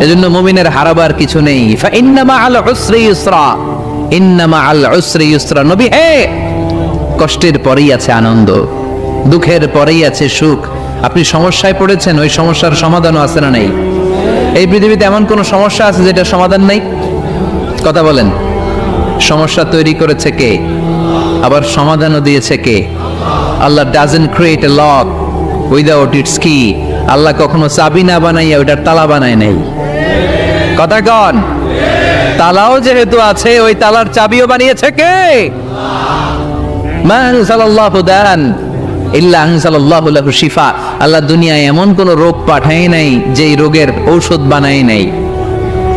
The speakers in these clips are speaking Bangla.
এজন্য মুমিনের হারাবার কিছু নেই। ফা ইন্নামা আল উসরি ইউসরা ইন্নামা আল উসরি ইউসরা নবী হে! কষ্টের পরেই আছে আনন্দ, দুঃখের পরেই আছে সুখ। আপনি সমস্যায় পড়েছেন, ওই সমস্যার সমাধানও আছে না নেই? এই পৃথিবীতে এমন কোন সমস্যা আছে যেটা সমাধান নেই? কথা বলেন। সমস্যা তৈরি করেছে কে? আবার সমাধানও দিয়েছে কে? Allah doesn't create a lock without its কি আল্লাহ কখনো চাবি না বানাইয়া ওইটার তালা বানায় নাই। কথা কন? তালাও যেহেতু আছে, ওই তালার চাবিও বানিয়েছে কে? মা আনসালাল্লাহু দান, ইল্লা আনসালাল্লাহু লাহু শিফা। আল্লাহ দুনিয়ায় এমন কোন রোগ পাঠায় নাই, যেই রোগের ঔষধ বানায় নাই।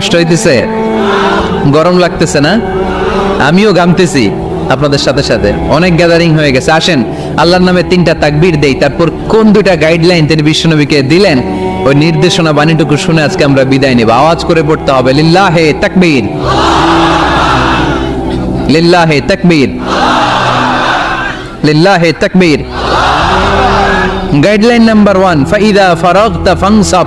কষ্ট হইতেছে। গরম লাগতেছে না? আমিও গামতেছি আপনাদের সাথে সাথে। অনেক গ্যাদারিং হয়ে গেছে। আসেন, আল্লাহর নামে তিনটা তাকবীর দেই। তারপর কোন দুইটা গাইডলাইন তিনি বিশ্বনবীকে দিলেন? ওই নির্দেশনা বাণীটুকু শুনে আজকে আমরা বিদায় নেব। আওয়াজ করে পড়তে হবে, লিল্লাহে তাকবীর। লিল্লাহে তাকবীর। লিল্লাহে তাকবীর। গাইডলাইন নাম্বার ওয়ান ফাইদা ফারাগতা ফানসাব।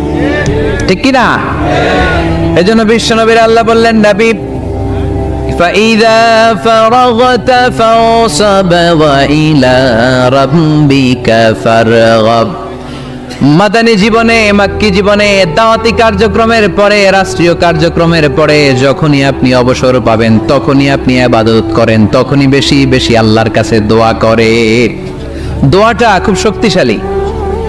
ঠিক কি না এই জন্য বিশ্বনবীর আল্লাহ বললেন নবী فإذا فرغت فانصب وإلى ربك فارغب মাদানী জীবনে মাক্কি জীবনে দাওয়াতি কার্যক্রমের পরে রাষ্ট্রীয় কার্যক্রমের পরে যখনই আপনি অবসর পাবেন তখনই আপনি আবাদত করেন তখনই বেশি বেশি আল্লাহর কাছে দোয়া করে দোয়াটা খুব শক্তিশালী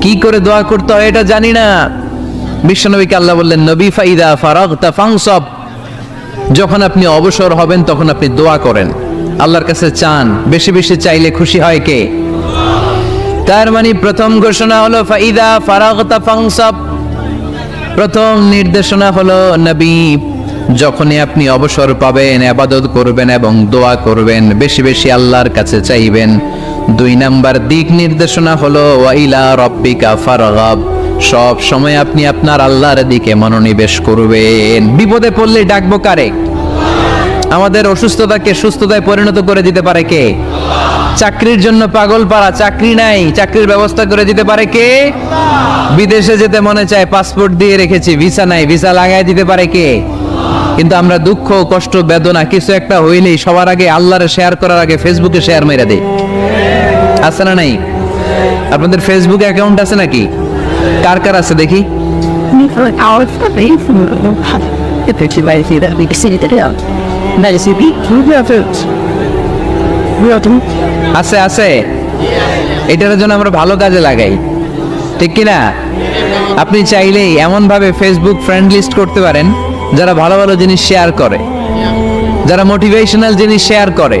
কি করে দোয়া করতে হয় এটা জানি না। বিশ্বনবীকে আল্লাহ বললেন, নবী ফাইদা ফারাগ ফাংসব যখন আপনি অবসর হবেন, তখন আপনি দোয়া করেন। আল্লাহর কাছে চান, বেশি বেশি চাইলে খুশি হয় কে? তার মানে প্রথম ঘোষণা হলো, ফাইদা ফারাগতা ফাংসব প্রথম নির্দেশনা হলো, নবী, যখনই আপনি অবসর পাবেন, আবাদত করবেন এবং দোয়া করবেন, বেশি বেশি আল্লাহর কাছে চাইবেন। দুই নাম্বার দিক নির্দেশনা হলো ওয়াইলা রব্বিকা ফারগাব। সব সময় আপনি আপনার আল্লাহর দিকে মনোনিবেশ করবেন। বিপদে পড়লে ডাকবো কারে? আমাদের অসুস্থতাকে সুস্থতায় পরিণত করে দিতে পারে কে? চাকরির জন্য পাগল পাড়া, চাকরি নাই, চাকরির ব্যবস্থা করে দিতে পারে কে? বিদেশে যেতে মনে চায়, পাসপোর্ট দিয়ে রেখেছি, ভিসা নাই, ভিসা লাগাই দিতে পারে কে? কিন্তু আমরা দুঃখ, কষ্ট, বেদনা কিছু একটা হইলেই সবার আগে আল্লাহরে শেয়ার করার আগে ফেসবুকে শেয়ার মেরে দেই। আছে না নাই? আপনাদের ফেসবুক অ্যাকাউন্ট আছে নাকি? কার কার আছে দেখি? আছে আছে। এটার জন্য আমরা ভালো কাজে লাগাই। ঠিক কি না আপনি চাইলেই এমন ভাবে ফেসবুক ফ্রেন্ড লিস্ট করতে পারেন, যারা ভালো ভালো জিনিস শেয়ার করে, যারা মোটিভেশনাল জিনিস শেয়ার করে।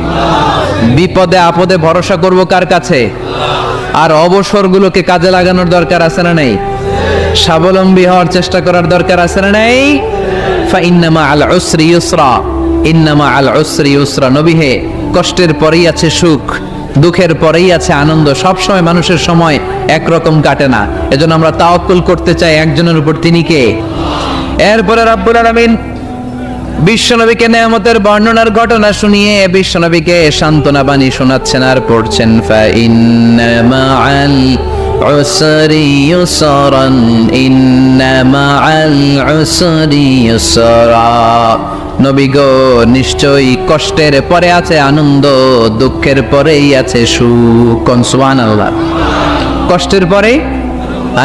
বিপদে, আপদে ভরসা করব কার কাছে? আর অবসরগুলোকে কাজে লাগানোর দরকার আছে না নেই? স্বাবলম্বী হওয়ার চেষ্টা করার দরকার আছে না নেই? ফাইন্নামা আল উসরি ইউসরা, ইন্নামা আল উসরি ইউসরা। নবী কষ্টের পরেই আছে সুখ, দুঃখের পরেই আছে আনন্দ। সব সময় মানুষের সময় একরকম কাটে না। এজন্য আমরা তাওয়াক্কুল করতে চাই একজনের উপর। তিনি কে? এরপরে রাব্বুল আলামিন বিশ্বনবীকে নেয়ামতের বর্ণনার ঘটনা শুনিয়ে বিশ্বনবীকে সান্ত্বনা বাণী শোনাচ্ছেন আর পড়ছেন ফা ইন্নামা আল উসরি ইউসরান ইন্নামা আল উসরি ইউসরা। নবী গো, নিশ্চয়ই কষ্টের পরে আছে আনন্দ, দুঃখের পরেই আছে সুখ। সুবহানাল্লাহ? কষ্টের পরে?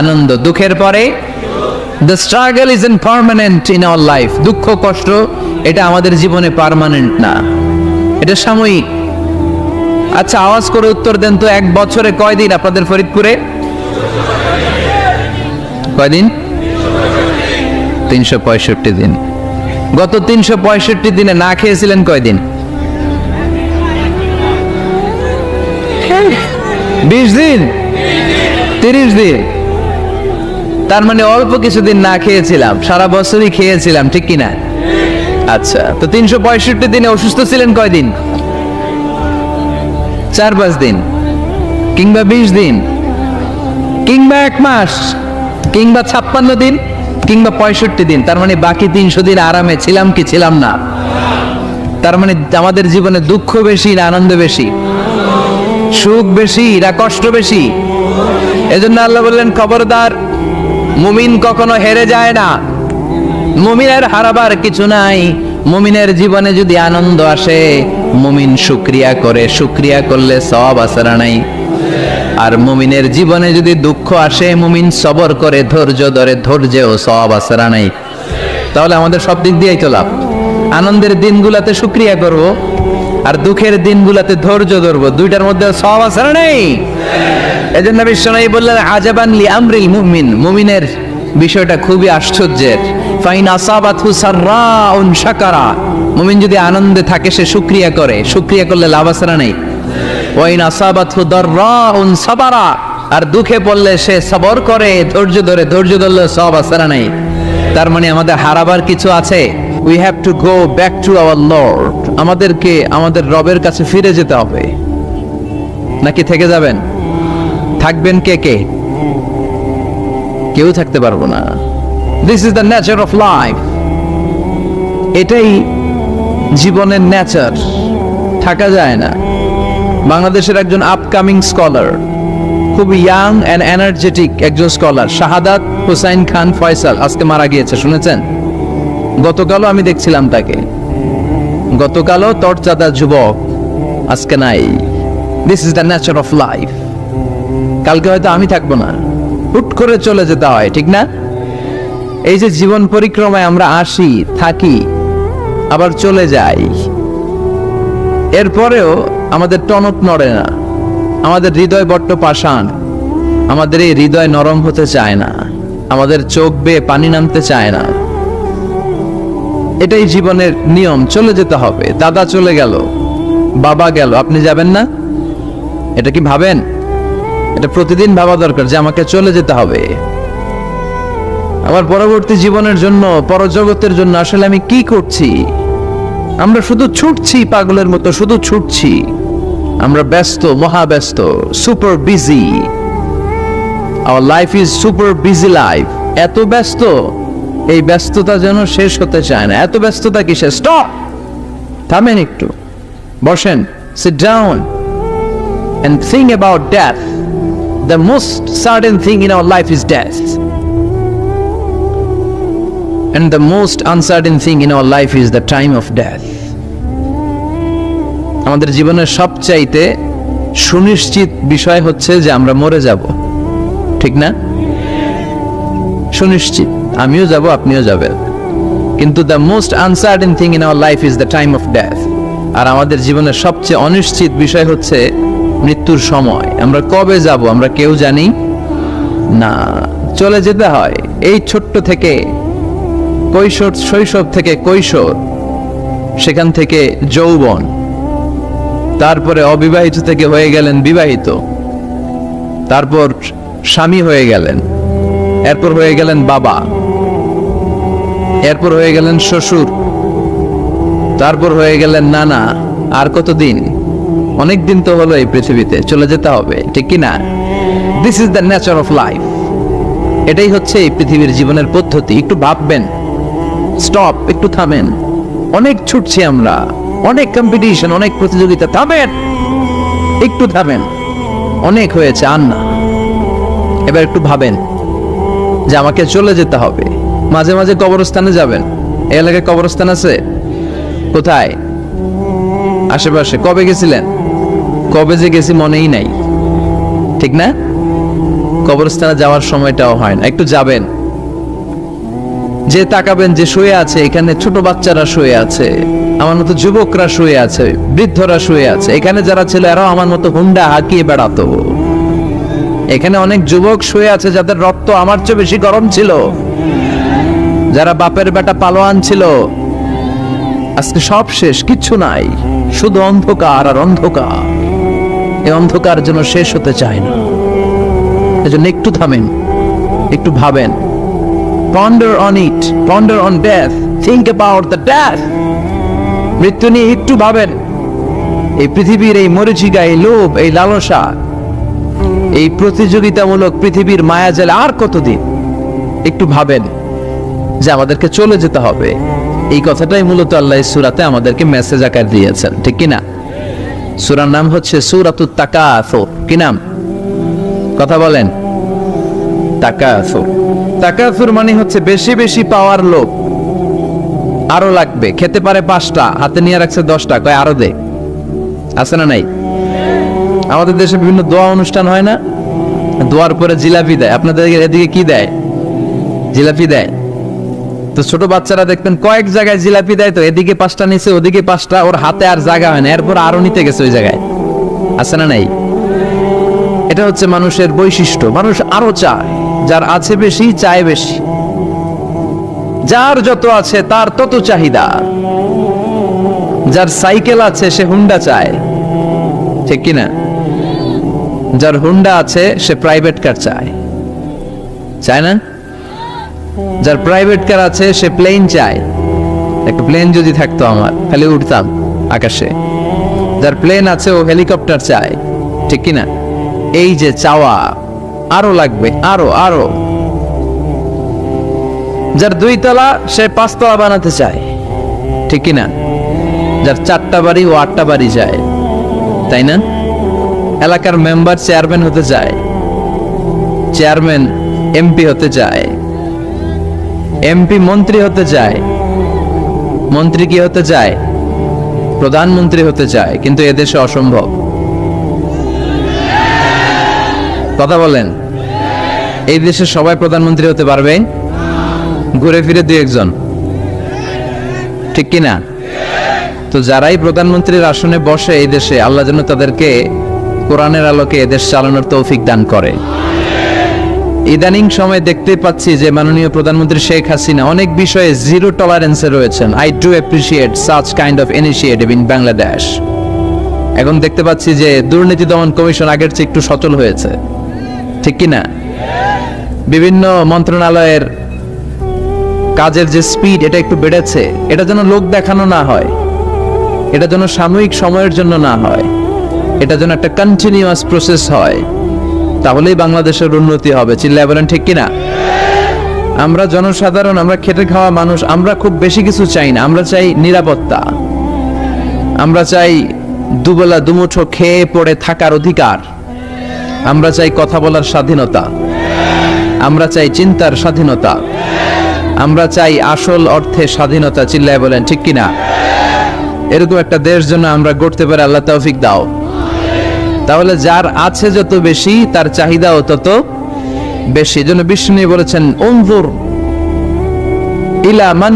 আনন্দ, দুঃখের পরে? The struggle is impermanent in our life দুঃখ কষ্ট এটা আমাদের জীবনে পার্মানেন্ট না। এটা সাময়িক। আচ্ছা আওয়াজ করে উত্তর দেন তো এক বছরে কয়দিন আপনাদের ফরিদপুরে? কয়দিন? তিনশো পঁয়ষট্টি দিন। গত তিনশো পঁয়ষট্টি দিনে না খেয়েছিলেন কয়দিন? বিশ দিন? তিরিশ দিন? তার মানে অল্প কিছুদিন না খেয়েছিলাম। সারা বছরই খেয়েছিলাম, ঠিক কিনা? আচ্ছা তো তিনশো পঁয়ষট্টি দিনে অসুস্থ ছিলেন কয়দিন? চার পাঁচ দিন। কিংবা বিশ দিন। কিংবা এক মাস। কিংবা ছাপ্পান্ন দিন। কিংবা পঁয়ষট্টি দিন। তার মানে বাকি তিনশো দিন আরামে ছিলাম কি ছিলাম না? তার মানে আমাদের জীবনে দুঃখ বেশি না আনন্দ বেশি? সুখ বেশি না কষ্ট বেশি? এজন্য আল্লাহ বললেন, খবরদার মুমিন কখনো হেরে যায় না। মুমিনের হারাবার কিছু নাই। মুমিনের জীবনে যদি আনন্দ আসে, মুমিন শুক্রিয়া করে। শুক্রিয়া করলে সব আসারা নাই আর মুমিনের জীবনে যদি দুঃখ আসে, মুমিন সবর করে, ধৈর্য ধরে, ধৈর্যেও সব আসারা নাই তাহলে আমাদের সব দিক দিয়েই তো লাভ। আনন্দের দিনগুলাতে শুক্রিয়া করব। আর দুঃখের দিনগুলাতে ধৈর্য ধরবো। দুইটার মধ্যে সব আসারা নেই? এজন্য বিশ্বনাই বললেন, আজাবান লি আমরিল মুমিন। মুমিনের বিষয়টা খুবই আশ্চর্যের। ফাইন আসাবাতহু সাররাউন শাকারা। মুমিন যদি আনন্দে থাকে, সে শুকরিয়া করে। শুকরিয়া করলে লাভ আছে না নেই? ওয়াইন আসাবাতহু দাররাউন সাবারা। আর দুঃখে পড়লে সে সবর করে, ধৈর্য ধরে। ধৈর্য ধরলে সব আছে না নেই? তার মানে আমাদের হারাবার কিছু আছে? We have to go back to our lord আমাদেরকে আমাদের রবের কাছে ফিরে যেতে হবে। নাকি থেকে যাবেন? থাকবেন কে কে? কেউ থাকতে পারব না। This is the nature of life এটাই জীবনের নেচার থাকা যায় না। বাংলাদেশের একজন আপকামিং স্কলার খুব ইয়াং অ্যান্ড এনার্জেটিক একজন স্কলার শাহাদাত হুসাইন খান ফয়সাল, আজকে মারা গিয়েছে, শুনেছেন? গতকালও আমি দেখছিলাম তাকে। গতকালও তরচাদা যুবক, আজকে নাই। This is the nature of life কালকে হয়তো আমি থাকব না। হুট করে চলে যেতে হয়, ঠিক না? এই যে জীবন পরিক্রমায় আমরা আসি, থাকি, আবার চলে যাই। এরপরেও আমাদের টনক নড়ে না। আমাদের হৃদয় বট্ট পাষাণ। আমাদের এই হৃদয় নরম হতে চায় না। আমাদের চোখ বেয়ে পানি নামতে চায় না। এটাই জীবনের নিয়ম, চলে যেতে হবে। দাদা চলে গেল, বাবা গেল, আপনি যাবেন না? এটা কি ভাবেন? এটা প্রতিদিন ভাবা দরকার যে আমাকে চলে যেতে হবে। আমার পরবর্তী জীবনের জন্য, পরজগতের জন্য আসলে আমি কি করছি? আমরা শুধু ছুটছি পাগলের মতো, শুধু ছুটছি। আমরা ব্যস্ত মহা ব্যস্ত super busy our life is super busy life এত ব্যস্ত এই ব্যস্ততা যেন শেষ হতে চায় না। এত ব্যস্ততা কিসে স্টপ থামেন একটু। বসেন sit down and think about death the most certain thing in our life is death and the most uncertain thing in our life is the time of death আমাদের জীবনের সবচাইতে সুনিশ্চিত বিষয় হচ্ছে যে আমরা মরে যাব। ঠিক না? সুনিশ্চিত। আমিও যাব, আপনিও যাবেন। কিন্তু the most uncertain thing in our life is the time of death আর আমাদের জীবনের সবচেয়ে অনিশ্চিত বিষয় হচ্ছে মৃত্যুর সময়। আমরা কবে যাব, আমরা কেউ জানি না। চলে যেতে হয়। এই ছোট্ট থেকে কৈশোর, শৈশব থেকে কৈশোর, সেখান থেকে যৌবন, তারপরে অবিবাহিত থেকে হয়ে গেলেন বিবাহিত, তারপর স্বামী হয়ে গেলেন, এরপর হয়ে গেলেন বাবা। এরপর হয়ে গেলেন শ্বশুর, তারপর হয়ে গেলেন নানা, আর কতদিন? অনেক দিন তো হলো এই পৃথিবীতে, চলে যেতে হবে, ঠিক কি না? This is the nature of life এটাই হচ্ছে এই পৃথিবীর জীবনের পদ্ধতি, একটু ভাববেন। স্টপ একটু থামেন। অনেক ছুটছি আমরা, অনেক কম্পিটিশন অনেক প্রতিযোগিতা, থামেন! একটু থামেন। অনেক হয়েছে আর না এবার একটু ভাবেন যে আমাকে চলে যেতে হবে। মাঝে মাঝে কবরস্থানে যাবেন? এই এলাকায় কবরস্থান আছে? কোথায়? আশেপাশে। কবে গেছিলেন? কবে যে গেছি মনেই নাই। ঠিক না? কবরস্থানে যাওয়ার সময়টাও হয় না। একটু যাবেন। যে তাকাবেন, যে শুয়ে আছে, এখানে ছোট বাচ্চারা শুয়ে আছে, আমার মতো যুবকরা শুয়ে আছে, বৃদ্ধরা শুয়ে আছে। এখানে যারা ছিল, এরাও আমার মতো হুন্ডা হাঁকিয়ে বেড়াতো। এখানে অনেক যুবক শুয়ে আছে, যাদের রক্ত আমার চেয়ে বেশি গরম ছিল। যারা বাপের বেটা পালোয়ান ছিল, আজকে সব শেষ, কিচ্ছু নাই। শুধু অন্ধকার আর অন্ধকার। এই অন্ধকার যেন শেষ হতে চায় না। এজন্য একটু থামেন, একটু ভাবেন। Ponder on it ponder on death think about the death মৃত্যু নিয়ে একটু ভাবেন। এই পৃথিবীর এই মরিচিকা, এই লোভ, এই লালসা, এই প্রতিযোগিতামূলক পৃথিবীর মায়াজালে আর কতদিন? একটু ভাবেন। যে আমাদেরকে চলে যেতে হবে। এই কথাটাই মূলত আল্লাহ সুরাতে আমাদেরকে মেসেজ আকার দিয়েছেন। ঠিক কিনা সুরার নাম হচ্ছে সূরাতুত তাকাসুর। কি নাম? কথা বলেন। তাকাসুর। তাকাসুর মানে হচ্ছে বেশি বেশি পাওয়ার লোভ। আরও লাগবে। খেতে পারে পাঁচটা, হাতে নিয়ে রাখছে দশটা। কয়, আরও দে। আছে না নাই? আমাদের দেশে বিভিন্ন দোয়া অনুষ্ঠান হয় না? দোয়ার পরে জিলাপি দেয়। আপনাদের এদিকে কি দেয়? জিলাপি দেয়? তো ছোট বাচ্চারা দেখবেন কয়েক জায়গায় জিলাপি দেয় তো এদিকে পাঁচটা নিচে ওদিকে পাঁচটা, ওর হাতে আর জায়গা হয় না। এরপর আরও নিতে গেছে ওই জায়গায়। আছে না নাই? এটা হচ্ছে মানুষের বৈশিষ্ট্য। মানুষ আরও চায়, যার আছে বেশি, চায় বেশি। যার যত আছে, তার তত চাহিদা। যার সাইকেল আছে, সে হুন্ডা চায়। ঠিক কিনা? যার হুন্ডা আছে, সে প্রাইভেট কার চায়। চায় না? যার প্রাইভেট কার আছে, সে প্লেন চায়। একটা প্লেন যদি থাকতো আমার খালি উঠতাম আকাশে। যার প্লেন আছে, ও হেলিকপ্টার চায়। ঠিক কিনা? এই যে চাওয়া, আরও লাগবে, আরও আরও। যার দুই তলা সে পাঁচতলা বানাতে চায়। ঠিক কিনা? যার চারটা বাড়ি ও আটটা বাড়ি যায়। তাই না? এলাকার মেম্বার চেয়ারম্যান হতে চায় চেয়ারম্যান এমপি হতে চায় এমপি মন্ত্রী হতে চায় মন্ত্রী কি হতে চায় প্রধানমন্ত্রী হতে চায় কিন্তু এদেশে অসম্ভব। কথা বলেন। এই দেশে সবাই প্রধানমন্ত্রী হতে পারবে? ঘুরে ফিরে দু একজন। ঠিক কিনা? তো যারাই প্রধানমন্ত্রীর আসনে বসে এই দেশে, আল্লাহ যেন তাদেরকে কোরআনের আলোকে এদেশ চালানোর তৌফিক দান করে। ইদানিং সময় দেখতে পাচ্ছি যে মাননীয় প্রধানমন্ত্রী শেখ হাসিনা অনেক বিষয়ে জিরো টলারেন্সে রয়েছেন। I do appreciate such kind of initiative in Bangladesh এখন দেখতে পাচ্ছি যে দুর্নীতি দমন কমিশন আগের চেয়ে একটু সচল হয়েছে। ঠিক কি না? বিভিন্ন মন্ত্রণালয়ের কাজের যে স্পিড এটা একটু বেড়েছে। এটা যেন লোক দেখানো না হয়। এটা যেন সাময়িক সময়ের জন্য না হয়। এটা যেন একটা কন্টিনিউয়াস প্রসেস হয়। তাহলেই বাংলাদেশের উন্নতি হবে। চিল্লায় বলেন, ঠিক কিনা? আমরা জনসাধারণ, আমরা খেটে খাওয়া মানুষ, আমরা খুব বেশি কিছু চাই না। আমরা চাই নিরাপত্তা। আমরা চাই দুবেলা দুমুঠো খেয়ে পড়ে থাকার অধিকার। আমরা চাই কথা বলার স্বাধীনতা। আমরা চাই চিন্তার স্বাধীনতা। আমরা চাই আসল অর্থে স্বাধীনতা। চিল্লায় বলেন, ঠিক কিনা? এরকম একটা দেশ জন্য আমরা গড়তে পারি, আল্লাহ তৌফিক দাও। তাহলে যার আছে যত বেশি, তার চাহিদাও তত বেশি। জন্য বিষ্ণু বলেছেন অনজুর ইলা মান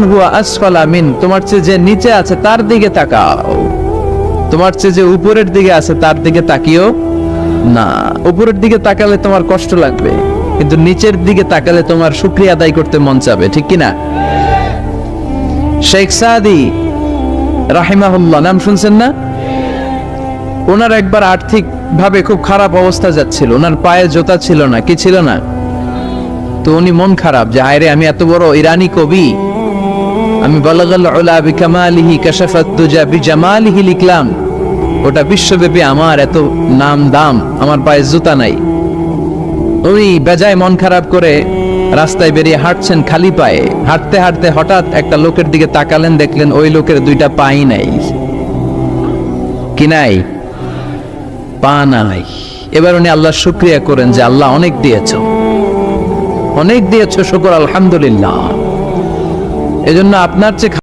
তোমার চেয়ে যে নিচে আছে, তার দিকে তাকাও। তোমার চেয়ে যে উপরের দিকে আছে, তার দিকে তাকিও না। উপরের দিকে তাকালে তোমার কষ্ট লাগবে, কিন্তু নিচের দিকে তাকালে তোমার শুক্রিয়া আদায় করতে মন চাবে, ঠিক কি না শেখ সাদি রাহিমাহুল্লাহ, নাম শুনছেন না? ওনার একবার আর্থিক ভাবে খুব খারাপ অবস্থা যাচ্ছিল। ওনার পায়ে জোতা ছিল না, কি ছিল না? তো উনি মন খারাপ যে হায়রে আমি এত বড় ইরানি কবি। আমি লিখলাম। ওটা বিশ্বব্যাপী আমার এত নাম দাম আমার পায়ে জুতা নাই। উনি বেজায় মন খারাপ করে রাস্তায় বেরিয়ে হাঁটছেন খালি পায়ে। হাঁটতে হাঁটতে হঠাৎ একটা লোকের দিকে তাকালেন, দেখলেন ওই লোকের দুইটা পাই নাই। কি নাই? পা নাই। এবার উনি আল্লাহ শুক্রিয়া করেন যে আল্লাহ অনেক দিয়েছ। অনেক দিয়েছ, শুকর, আলহামদুলিল্লাহ। এজন্য আপনার চেয়ে